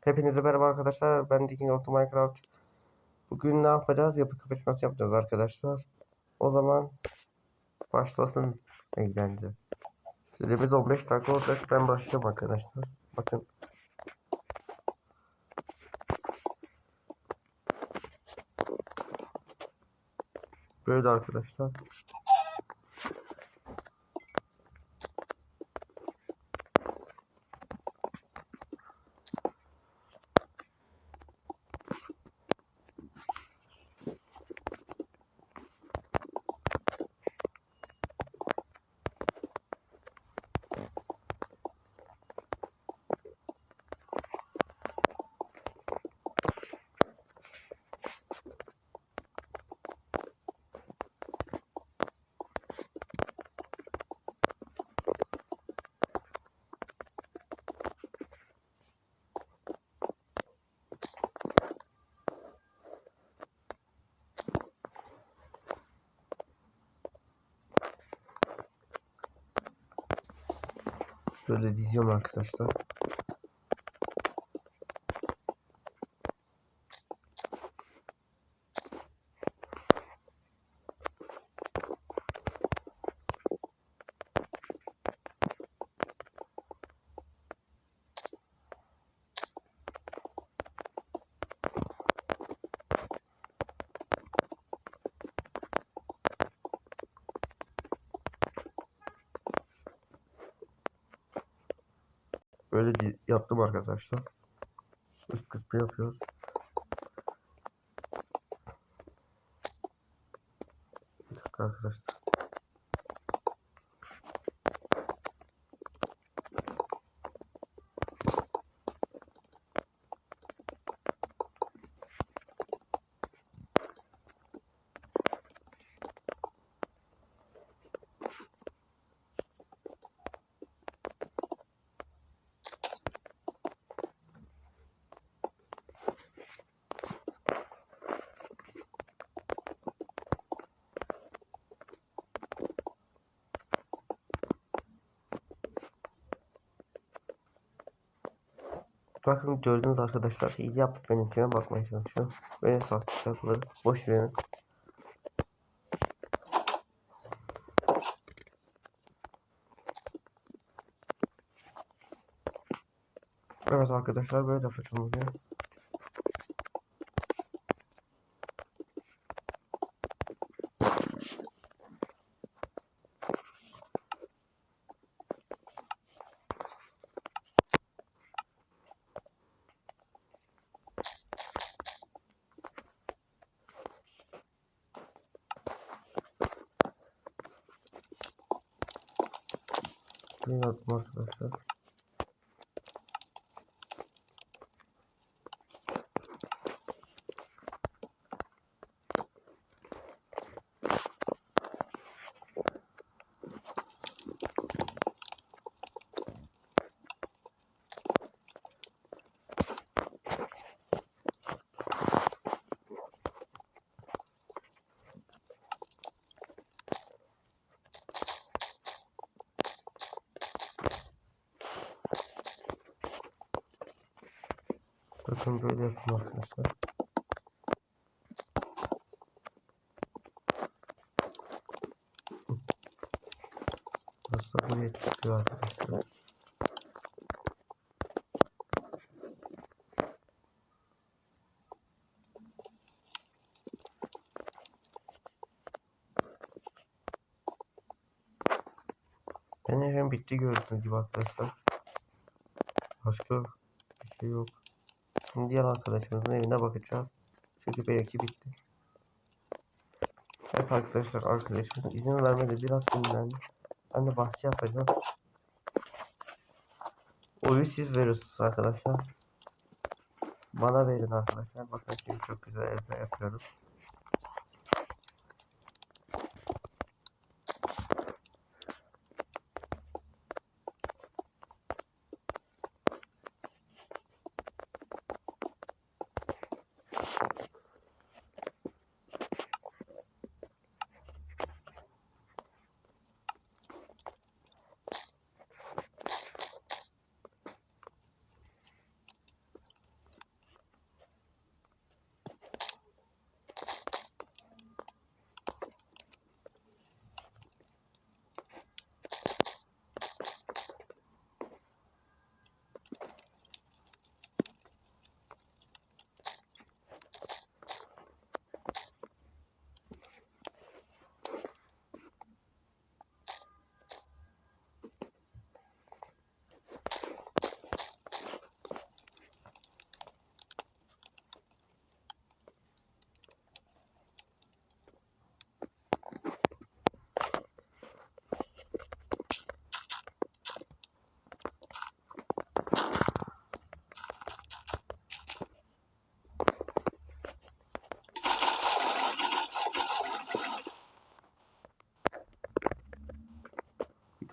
Hepinize merhaba arkadaşlar. Ben Digging of Minecraft. Bugün ne yapacağız? Yapı kapışması yapacağız arkadaşlar. O zaman başlasın eğlence. Süremiz 15 dakika olacak. Ben başlıyorum arkadaşlar. Bakın. Böyle arkadaşlar. Böyle diziyorum arkadaşlar. Böyle yaptım arkadaşlar. Üst kısmı yapıyoruz. Bir dakika arkadaşlar. Bakın gördünüz arkadaşlar iyi yaptık benimkine bakmaya çalışıyorum. Böyle sahte şarkıları boş verin. Evet arkadaşlar böyle yapacağım bugün. Ne yaptım arkadaşlar? Bakın böyle yapayım arkadaşlar. Da buraya çıkıyor arkadaşlar. Benim bitti gördüğünüz gibi arkadaşlar. Başka bir şey yok. Şimdi diğer arkadaşımızın evine bakacağız. Çünkü belki bitti. Evet arkadaşlar arkadaşımızın izin vermedi biraz sinirlendi. Ben de bahçe yapacağım. Oyu siz veriyorsunuz arkadaşlar. Bana verin arkadaşlar. Bakın çok güzel evde yapıyorum.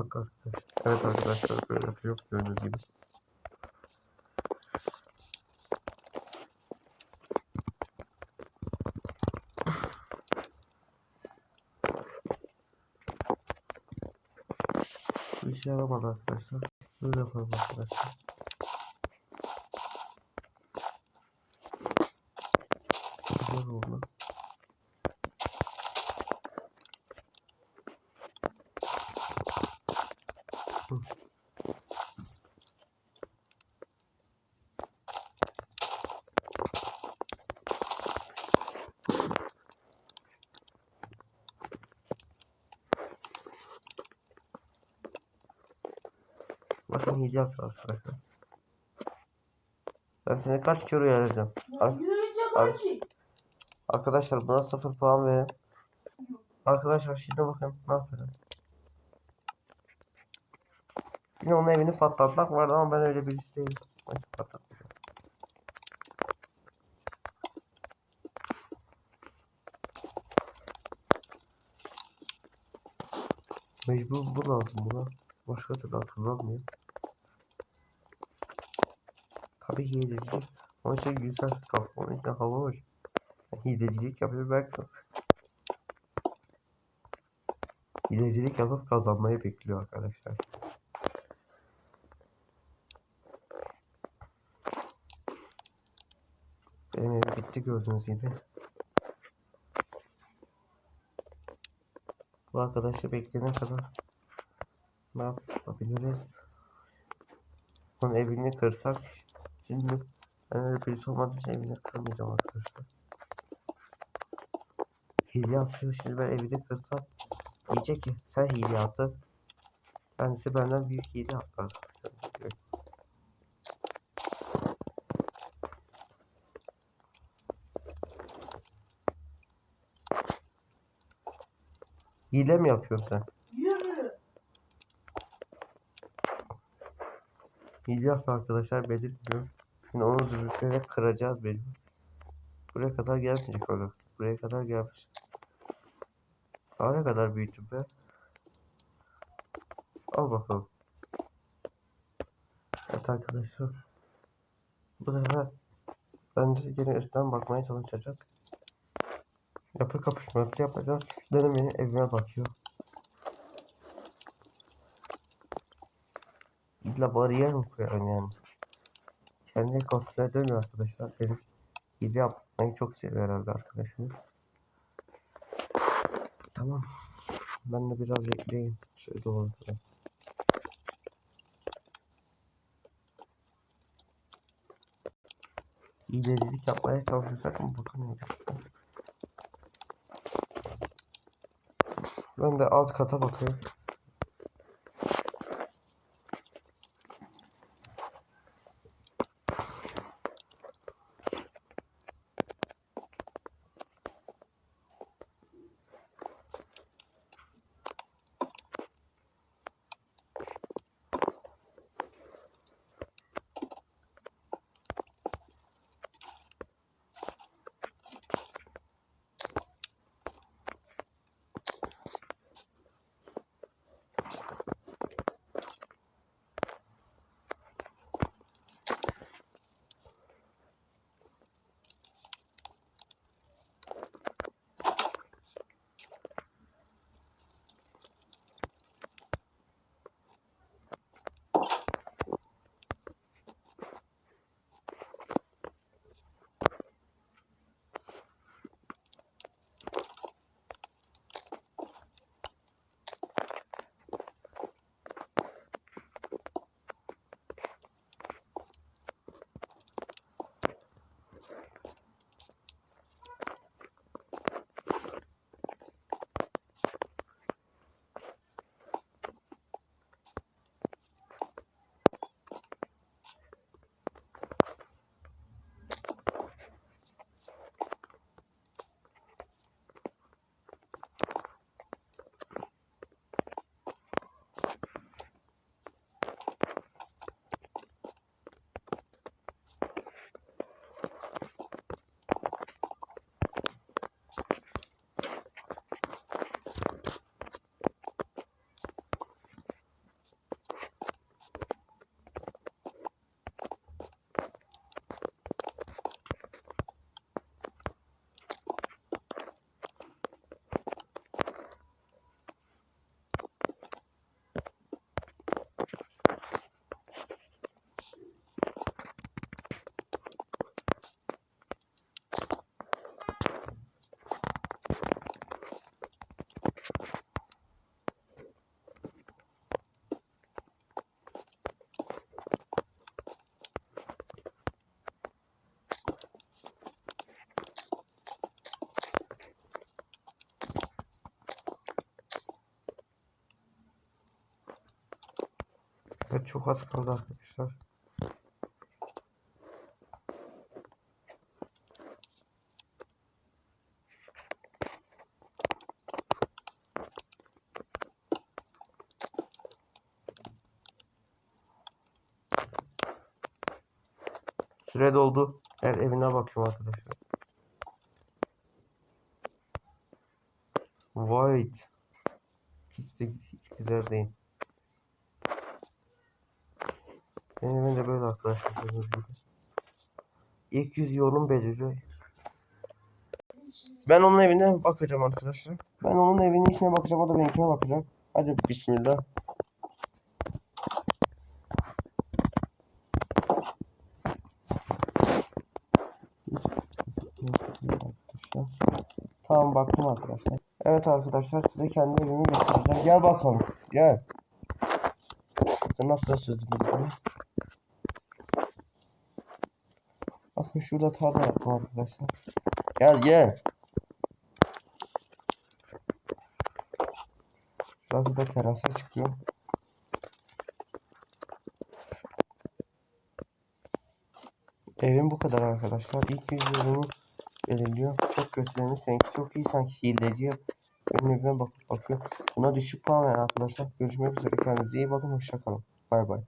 Dakika arkadaşlar. Evet arkadaşlar böyle yapıyor gördüğünüz gibi. Bir şey yaramadı arkadaşlar. Böyle yapalım arkadaşlar. Bakın hile yapıyor arkadaşlar. Ben seni kaç kere uyaracağım. Ar- ar-? Arkadaşlar buna 0 puan verin. Arkadaşlar şimdi bakın ne yapıyorum. Yine onun evini patlatmak vardı ama ben öyle birisi değilim. Ben. Mecbur bu lazım buna. Başka türlü hatırlamıyorum. Tabii hilecilik. Onun için güzel kafa. Onun için hava hoş. Hilecilik yapıyor belki. Hilecilik yapıp kazanmayı bekliyor arkadaşlar. Benim evim bitti gördüğünüz gibi. Bu arkadaşı bekleyene kadar ne yapabiliriz? Onun evini kırsak şimdi ben öyle birisi olmadığı için evini kırmayacağım arkadaşlar. Hile yapıyor şimdi ben evini kırsam diyecek ki sen hile yaptın. Kendisi benden büyük hile yaptı. arkadaşlar. Hile mi yapıyorsun sen? Hile yaptı arkadaşlar belirtmiyor. Şimdi onu zürükleyerek kıracağız benim. Buraya kadar gelmeyecek öyle. Buraya kadar gelmiş. Daha ne kadar büyüttüm be? Al bakalım. Evet arkadaşlar. Bu sefer ben de yine üstten bakmaya çalışacak. Yapı kapışması yapacağız. Dedim benim evime bakıyor. İlla mi koyarım yani? Kendi kontrol dönüyor arkadaşlar. Benim hile yapmayı çok seviyor herhalde arkadaşımız. Tamam. Ben de biraz bekleyeyim. Şöyle dolaşalım. İlerilik yapmaya çalışacak mı bakalım. Ben de alt kata bakayım. Evet çok az kaldı arkadaşlar. Süre doldu. Her evine bakıyorum arkadaşlar. White. Hiç, hiç güzel değil. Benim de böyle arkadaşlar. İlk yüz yolum belirliyor. Ben onun evine bakacağım arkadaşlar. Ben onun evinin içine bakacağım. O da benimkine bakacak. Hadi bismillah. Tamam baktım arkadaşlar. Evet arkadaşlar size kendi evimi göstereceğim. Gel bakalım. Gel. Nasıl sözüm gibi. Bakın şurada tarla yaptım arkadaşlar. Gel gel. Şurası da terasa çıkıyor. Evim bu kadar arkadaşlar. İlk yılını belirliyor. Çok kötülerini seninki çok iyi sanki hileci. Benim evime bakıp bakıyor. Buna düşük puan ver arkadaşlar. Görüşmek üzere. Kendinize iyi bakın. Hoşça kalın. Bay bay.